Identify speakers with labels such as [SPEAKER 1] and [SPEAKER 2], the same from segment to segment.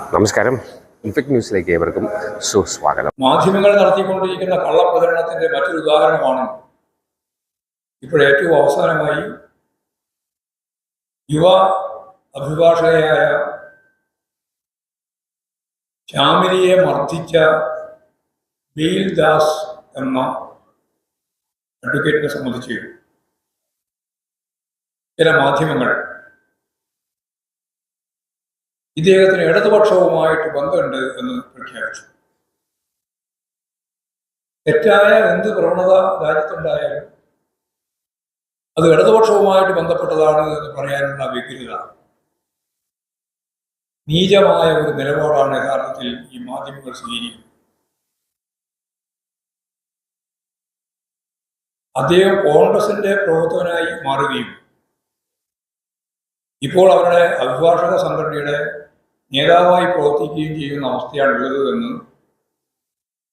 [SPEAKER 1] നമസ്കാരം. ഇൻഫെക്ട് ന്യൂസിലേക്ക് ഏവർക്കും സുസ്വാഗതം.
[SPEAKER 2] മാധ്യമങ്ങൾ നടത്തിക്കൊണ്ടിരിക്കുന്ന കള്ളപ്രചരണത്തിന്റെ മറ്റൊരു ഉദാഹരണമാണ് ഇപ്പോൾ ഏറ്റവും അവസാനമായി യുവ അഭിഭാഷകയായ ശ്യാമിനിയെ മർദ്ദിച്ച ബീൽ ദാസ് എന്ന അഡ്വക്കേറ്റിനെ സംബന്ധിച്ച് ചില മാധ്യമങ്ങൾ ഇദ്ദേഹത്തിന് ഇടതുപക്ഷവുമായിട്ട് ബന്ധമുണ്ട് എന്ന് പ്രഖ്യാപിച്ചു. തെറ്റായ എന്ത് പ്രവണത രാജ്യത്തുണ്ടായാലും അത് ഇടതുപക്ഷവുമായിട്ട് ബന്ധപ്പെട്ടതാണ് എന്ന് പറയാനുള്ള വ്യഗ്രത. നീചമായ ഒരു നിലപാടാണ് യഥാർത്ഥത്തിൽ ഈ മാധ്യമങ്ങൾ സ്വീകരിക്കുന്നത്. അദ്ദേഹം കോൺഗ്രസിന്റെ പ്രവർത്തകനായി മാറുകയും ഇപ്പോൾ അവരുടെ അഭിഭാഷക സംഘടനയുടെ നേതാവായി പ്രവർത്തിക്കുകയും ചെയ്യുന്ന അവസ്ഥയാണുള്ളത് എന്ന്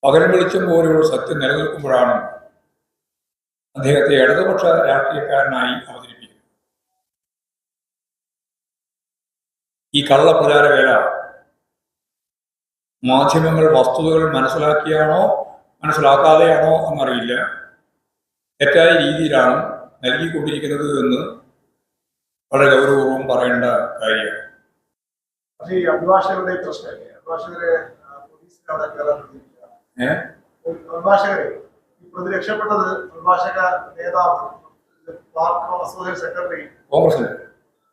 [SPEAKER 2] പകരം വെളിച്ചം പോലെയുള്ള സത്യം നിലനിൽക്കുമ്പോഴാണ് അദ്ദേഹത്തെ ഇടതുപക്ഷ രാഷ്ട്രീയക്കാരനായി അവതരിപ്പിക്കുന്നത്. ഈ കള്ളപ്രചാരവേല മാധ്യമങ്ങൾ വസ്തുതകൾ മനസ്സിലാക്കിയാണോ മനസ്സിലാക്കാതെയാണോ എന്നറിയില്ല. തെറ്റായ രീതിയിലാണ് നൽകിക്കൊണ്ടിരിക്കുന്നത് എന്ന് വളരെ ഗൗരവപൂർവം പറയേണ്ട കാര്യമാണ്.
[SPEAKER 3] പക്ഷേ ഈ അഭിഭാഷകരുടെ പ്രശ്നമല്ലേ അഭിഭാഷകരെ പോലീസിന് അവിടെ കയറാൻ പ്രതി രക്ഷപ്പെട്ടത് അഭിഭാഷക നേതാവ് പാർക്ക് അസോസിയേഷൻ സെക്രട്ടറി.
[SPEAKER 2] കോൺഗ്രസിന്റെ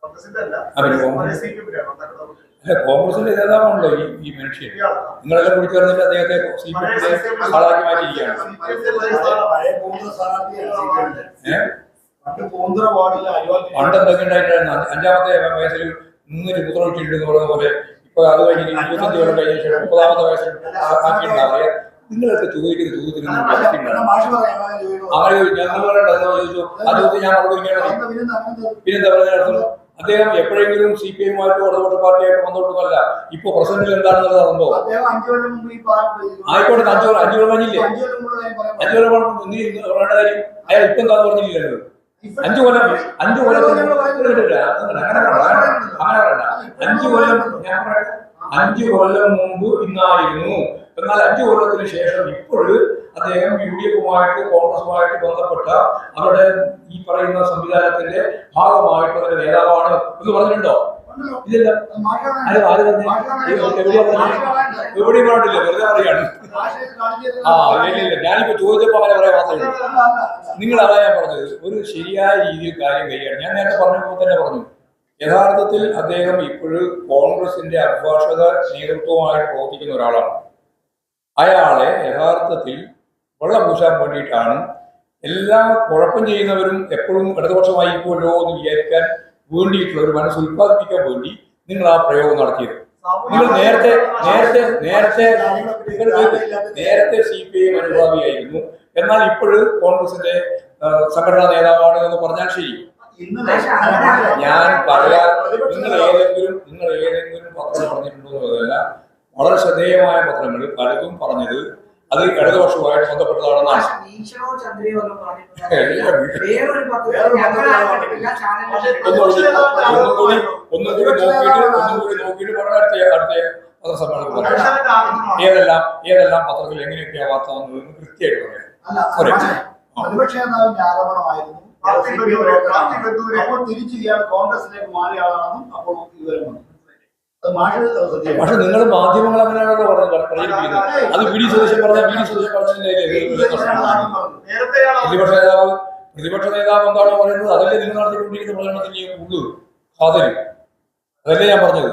[SPEAKER 3] കോൺഗ്രസിന്റെ അല്ല.
[SPEAKER 2] അതെ, കോൺഗ്രസ്.
[SPEAKER 3] സി പി എമ്മിലാണ് ഉണ്ടാക്കുന്നത്.
[SPEAKER 2] അല്ല കോൺഗ്രസിന്റെ നേതാവാണല്ലോ ഈ ഈ മനുഷ്യൻ. നിങ്ങളെല്ലാം കൂടി ചേർന്നിട്ട് അദ്ദേഹത്തെ സി പി
[SPEAKER 3] പഴയ
[SPEAKER 2] എമ്മിന്റെ ആളാക്കി മാറ്റിയിരിക്കുകയാണ്.
[SPEAKER 4] പണ്ട്
[SPEAKER 2] എന്തൊക്കെ ഉണ്ടായിട്ടുണ്ടായിരുന്നു? അഞ്ചാമത്തെ വയസ്സിൽ മുന്നൂറ് മുദ്രവിട്ടിട്ടുണ്ട് എന്ന് പറയുന്ന പോലെ ഇപ്പൊ അത് കഴിഞ്ഞ് ഇരുപത്തഞ്ച് കൊല്ലം കഴിഞ്ഞ ശേഷം മുപ്പതാമത്തെ വയസ്സിൽ ആക്കിയിട്ടുണ്ടാവില്ല നിങ്ങളൊക്കെ ചോദിക്കുന്ന ചോദ്യത്തിന് അവരെ ഞങ്ങൾ പറയേണ്ട ചോദിച്ചു. ചോദ്യം ഞാൻ
[SPEAKER 4] അങ്ങനത്തെ
[SPEAKER 2] പിന്നെന്താ പറയുക അദ്ദേഹം എപ്പോഴെങ്കിലും സി പി എമ്മുമായിട്ട് ഇടതുപക്ഷ പാർട്ടിയായിട്ട് അല്ല ഇപ്പൊ പ്രസന്റിൽ എന്താണെന്നുള്ള സംഭവം ആയിക്കോട്ടെ അഞ്ചു കൊല്ലം അഞ്ചു കൊല്ലം കഴിഞ്ഞില്ലേ?
[SPEAKER 4] അഞ്ചു കൊല്ലം
[SPEAKER 2] നീ പറയേണ്ട കാര്യം അയാൾ ഇപ്പൊ എന്താന്ന് പറഞ്ഞില്ലല്ലോ. അഞ്ചു കൊല്ലം അഞ്ചു കൊല്ലം അഞ്ചു കൊല്ലം ഞാൻ പറയട്ടെ അഞ്ചു കൊല്ലം മുമ്പ് ഇന്നായിരുന്നു. എന്നാൽ അഞ്ചു കൊല്ലത്തിന് ശേഷം ഇപ്പോൾ അദ്ദേഹം യു ഡി എഫുമായിട്ട് കോൺഗ്രസുമായിട്ട് ബന്ധപ്പെട്ട അവരുടെ ഈ പറയുന്ന സംവിധാനത്തിന്റെ ഭാഗമായിട്ടുള്ള അവരുടെ നേതാവാണ് എന്ന് പറഞ്ഞിട്ടുണ്ടോ? ഇല്ലല്ല. എവിടെയാ പറഞ്ഞില്ല വെറുതെ ആ ഇല്ല ഇല്ല. ഞാനിപ്പോ ചോദിച്ചപ്പോ അങ്ങനെ പറയാൻ മാത്രമേ. നിങ്ങൾ അതാ ഞാൻ പറഞ്ഞത്. ഒരു ശരിയായ രീതിയിൽ കാര്യം കൈകാര്യം ഞാൻ നേരത്തെ പറഞ്ഞപ്പോൾ തന്നെ പറഞ്ഞു. യഥാർത്ഥത്തിൽ അദ്ദേഹം ഇപ്പോഴും കോൺഗ്രസിന്റെ അഭിഭാഷക നേതൃത്വമായിട്ട് പ്രവർത്തിക്കുന്ന ഒരാളാണ്. അയാളെ യഥാർത്ഥത്തിൽ വെള്ളം പൂശാൻ വേണ്ടിയിട്ടാണ് എല്ലാ കുഴപ്പം ചെയ്യുന്നവരും എപ്പോഴും ഇടതുപക്ഷമായിപ്പോലോ എന്ന് വിചാരിക്കാൻ വേണ്ടിയിട്ടുള്ള ഒരു മനസ്സ് ഉൽപ്പാദിപ്പിക്കാൻ വേണ്ടി നിങ്ങൾ ആ പ്രയോഗം നടത്തിയത്. നിങ്ങൾ നേരത്തെ നേരത്തെ നേരത്തെ നേരത്തെ സി പി ഐ അനുഭാവിയായിരുന്നു. എന്നാൽ ഇപ്പോഴും കോൺഗ്രസിന്റെ സംഘടനാ നേതാവാണ് എന്ന് പറഞ്ഞാൽ ശരി. ഞാൻ പറയാൻ നിങ്ങൾ ഏതെങ്കിലും നിങ്ങൾ ഏതെങ്കിലും പത്രം പറഞ്ഞിട്ടുണ്ടോ എന്നതല്ല വളരെ ശ്രദ്ധേയമായ പത്രങ്ങൾ പലതും പറഞ്ഞത് അത് ഇടതുപക്ഷവുമായിട്ട് ബന്ധപ്പെട്ടതാണെന്നാണ് ഒന്നുകൂടി
[SPEAKER 5] ഒന്നുകൂടി
[SPEAKER 2] ഒന്നും കൂടി നോക്കിയിട്ട് ഒന്നും കൂടി നോക്കിയിട്ട് വളരെ അടുത്ത അടുത്ത പത്രസമ്മേളനം പറയാം. ഏതെല്ലാം ഏതെല്ലാം പത്രത്തിൽ എങ്ങനെയൊക്കെയാ വാർത്ത വന്നതെന്ന് കൃത്യമായിട്ട് പറയാം.
[SPEAKER 4] പ്രതിപക്ഷ നേതാവിന്റെ ആരോപണമായിരുന്നു തിരിച്ചു കോൺഗ്രസിലേക്ക് മാറിയ ആളാണെന്നും അപ്പോൾ വിവരം വന്നു അത് മാഷ് ശ്രദ്ധയാണ്.
[SPEAKER 2] പക്ഷെ നിങ്ങൾ മാധ്യമങ്ങൾ അങ്ങനെയാണല്ലോ പറഞ്ഞത് പ്രചരിപ്പിക്കുന്നത് അത് വി ഡി സതീശൻ പറഞ്ഞ വി ഡി സതീശൻ പ്രതിപക്ഷ നേതാവ് പ്രതിപക്ഷ നേതാവ് എന്താണോ പറയുന്നത് അതല്ലേ നിങ്ങൾ നടത്തിക്കൊണ്ടിരിക്കുന്ന പ്രചരണത്തിന്റെ ഉള്ളു. സാധനം അതല്ലേ ഞാൻ പറഞ്ഞത്.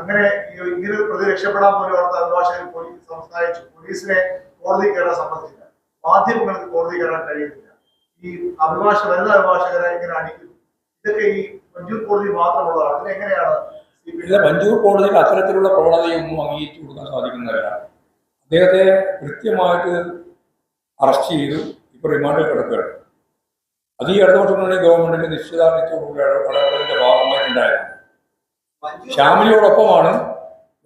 [SPEAKER 3] അങ്ങനെ ഇങ്ങനെ പ്രതി രക്ഷപ്പെടാൻ പോലും അവിടുത്തെ അഭിഭാഷകർ സംസാരിച്ചു. പോലീസിനെ കോടതി കയറാൻ സമ്മതിച്ചില്ല. മാധ്യമങ്ങൾക്ക് കോടതി കയറാൻ കഴിയുന്നില്ല. ഈ അഭിഭാഷ വനിതാ അഭിഭാഷകരെ ഇങ്ങനെ അടിക്കുന്നു. ഇതൊക്കെ ഈ മഞ്ചൂർ കോടതി മാത്രമുള്ളതാണ് അതിനെങ്ങനെയാണ്
[SPEAKER 2] ഇല്ല മഞ്ചൂർ കോടതിയിൽ അത്തരത്തിലുള്ള പ്രവണതയൊന്നും അംഗീകരിച്ചു കൊടുക്കാൻ സാധിക്കുന്നതല്ല. അദ്ദേഹത്തെ കൃത്യമായിട്ട് അറസ്റ്റ് ചെയ്തു ഇപ്പൊ റിമാൻഡിൽ കിടക്കുകയാണ്. അത് ഈ ഇടതുപക്ഷ മുന്നണി ഗവൺമെന്റിന്റെ നിശ്ചിതാർത്ഥ്യത്തോടുകൂടി ഇടപെടലിന്റെ ഭാഗമായിട്ടുണ്ടായിരുന്നു. ശ്യാമിലിയോടൊപ്പമാണ്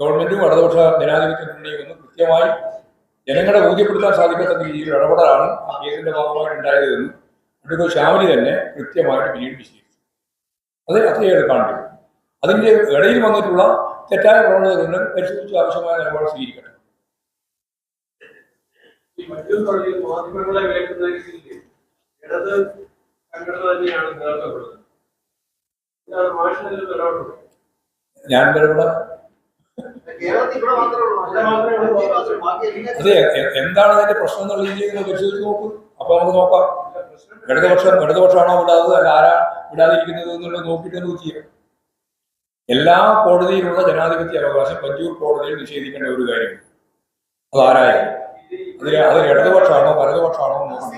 [SPEAKER 2] ഗവൺമെന്റും ഇടതുപക്ഷ ജനാധിപത്യ മുന്നണിയും എന്ന് കൃത്യമായി ജനങ്ങളെ ബോധ്യപ്പെടുത്താൻ സാധിക്കാത്ത രീതിയിൽ ഇടപെടലാണ് ആ കേസിന്റെ ഭാഗമായിട്ടുണ്ടായത് ഉണ്ടായതെന്നും ശ്യാമിലി തന്നെ കൃത്യമായിട്ട് പിന്നീട് വിശദീകരിച്ചു. അത് അത്രയാണ് കാണിക്കും അതിന്റെ ഇടയിൽ വന്നിട്ടുള്ള തെറ്റായ പ്രവണതകളും പരിശോധിച്ച് ആവശ്യമായ നിലപാട്
[SPEAKER 6] മാധ്യമങ്ങളെ ഇടത് സംഘടന തന്നെയാണ്
[SPEAKER 2] ഞാൻ
[SPEAKER 4] ഇവിടെ
[SPEAKER 2] അതെ എന്താണ് അതിന്റെ പ്രശ്നം എന്നുള്ള രീതിയിൽ പരിശോധിച്ച് നോക്കും. അപ്പൊ നമുക്ക് നോക്കാം. ഇടതുപക്ഷം ഇടതുപക്ഷമാണോ ഉണ്ടാകുന്നത് അല്ല ആരാ വിടാതിരിക്കുന്നത് എന്നുള്ളത് നോക്കിയിട്ട് നമുക്ക് ചെയ്യാം. എല്ലാ കോടതിയിലുള്ള ജനാധിപത്യ അവകാശം പഞ്ചൂർ കോടതിയിൽ നിഷേധിക്കേണ്ട ഒരു കാര്യം. അത് ആരായാലും അതിൽ അതിൽ ഇടതുപക്ഷമാണോ വലതുപക്ഷമാണോ നോക്കണം.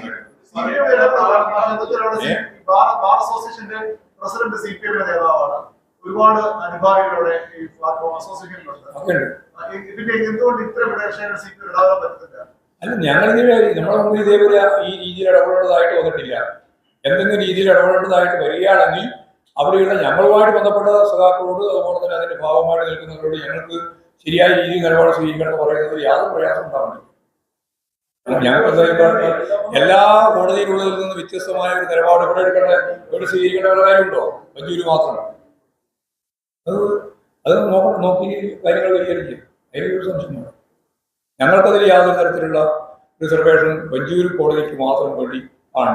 [SPEAKER 3] പ്രസിഡന്റ് സി പി എമ്മിന്റെ നേതാവാണ്. ഒരുപാട് അനുഭാവികളുടെ ഈ പ്ലാറ്റ്ഫോം അസോസിയേഷനിലുണ്ട്. എന്തുകൊണ്ട് സി പി എം
[SPEAKER 2] അല്ല ഞങ്ങൾ നമ്മുടെ മുമ്പിൽ ഇതേപോലെ ഈ രീതിയിൽ ഇടപെടേണ്ടതായിട്ട് വന്നിട്ടില്ല. എന്തെങ്കിലും രീതിയിൽ ഇടപെടേണ്ടതായിട്ട് വരികയാണെങ്കിൽ അവരുടെ ഞങ്ങളുമായിട്ട് ബന്ധപ്പെട്ട സഖാക്കളോട് അതുപോലെ തന്നെ അതിന്റെ ഭാഗമായിട്ട് നിൽക്കുന്നവരോട് ഞങ്ങൾക്ക് ശരിയായ രീതിയിൽ നിലപാട് സ്വീകരിക്കണം എന്ന് പറയുന്നത് യാതൊരു പ്രയാസം ഉണ്ടാവുന്നില്ല ഞങ്ങൾക്ക് എല്ലാ കോടതിയിലുള്ളതിൽ നിന്ന് വ്യത്യസ്തമായ ഒരു നിലപാട് ഇവിടെ എടുക്കേണ്ട ഇവിടെ സ്വീകരിക്കേണ്ട ഒരു കാര്യമുണ്ടോ? മഞ്ചൂര് മാത്രം. അത് അത് നോക്ക കാര്യങ്ങൾ കൈകാര്യം ചെയ്യും അതിലൊരു സംശയമില്ല ഞങ്ങൾക്കതിൽ യാതൊരു തരത്തിലുള്ള റിസർവേഷൻ വഞ്ചൂർ കോടതിക്ക് മാത്രം വേണ്ടി ആണ്